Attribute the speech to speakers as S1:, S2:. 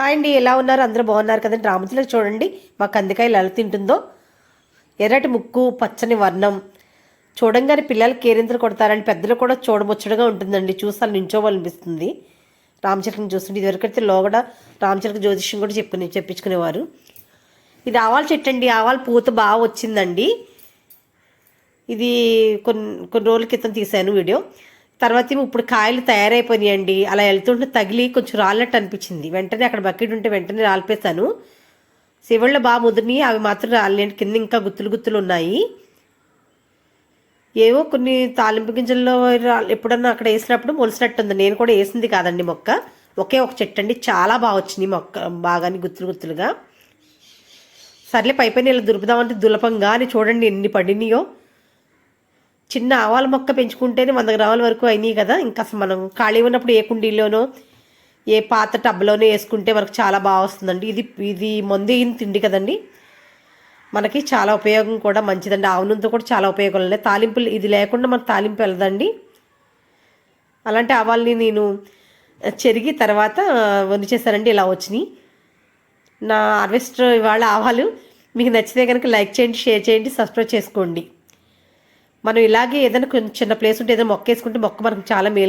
S1: Hi అండి ఎలా ఉన్నారు? అందరూ బాగున్నారు కదండి. రామచిలక చూడండి మా కందికాయలు ఎలా తింటుందో. ఎర్రటి ముక్కు పచ్చని వర్ణం. చూడంగానే పిల్లలు కేరింతలు కొడతారని పెద్దలు కూడా చూడముచ్చడగా ఉంటుందండి. చూసాను నించోవాలనిపిస్తుంది. రామచిలకని చూస్తుంటే ఇదివరకైతే లోగడ రామచిలక జ్యోతిష్యం కూడా చెప్పుకుని చెప్పించుకునేవారు. ఇది ఆవాల చెట్టు అండి. ఆవాల పూత బాగా వచ్చిందండి. ఇది కొన్ని కొన్ని రోజుల క్రితం తీశాను వీడియో. తర్వాత ఏమో ఇప్పుడు కాయలు తయారైపోయినాయండి. అలా వెళ్తుంటే తగిలి కొంచెం రాలినట్టు అనిపించింది. వెంటనే అక్కడ బకెట్ ఉంటే వెంటనే రాలిపేశాను. శివుళ్ళు బాగా ముదిరినాయి అవి మాత్రం రాలినండి కింద ఇంకా గుత్తులు గుత్తులు ఉన్నాయి. ఏవో కొన్ని తాలింపు గింజల్లో ఎప్పుడన్నా అక్కడ వేసినప్పుడు మొలిసినట్టుంది. నేను కూడా వేసింది కాదండి మొక్క. ఒకే ఒక చెట్టు అండి చాలా బాగా వచ్చినాయి మొక్క. బాగాని గుత్తులు గుత్తులుగా. సర్లే పై పైన ఇలా దులుపుదామంటే దులపంగా అని చూడండి ఎన్ని పడినాయో. చిన్న ఆవాల మొక్క పెంచుకుంటేనే వంద గ్రాముల వరకు అయినాయి కదా. ఇంకా అసలు మనం ఖాళీ ఉన్నప్పుడు ఏ కుండీలోనో ఏ పాత టబ్లోనో వేసుకుంటే మనకు చాలా బాగా వస్తుందండి. ఇది ఇది మందు అయిన తిండి కదండి. మనకి చాలా ఉపయోగం కూడా మంచిదండి. ఆవు కూడా చాలా ఉపయోగాలు ఉన్నాయి. తాలింపులు ఇది లేకుండా మనకు తాలింపు వెళ్ళదండి. అలాంటి ఆవాల్ని నేను చెరిగి తర్వాత వండి చేశానండి ఇలా వచ్చినాయి. నా హార్వెస్టర్ ఇవాళ ఆవాలు. మీకు నచ్చితే కనుక లైక్ చేయండి షేర్ చేయండి సబ్స్క్రైబ్ చేసుకోండి. మనం ఇలాగే ఏదైనా కొంచెం చిన్న ప్లేస్ ఉంటే ఏదైనా మొక్క వేసుకుంటే మొక్క మనకు చాలా మేలు.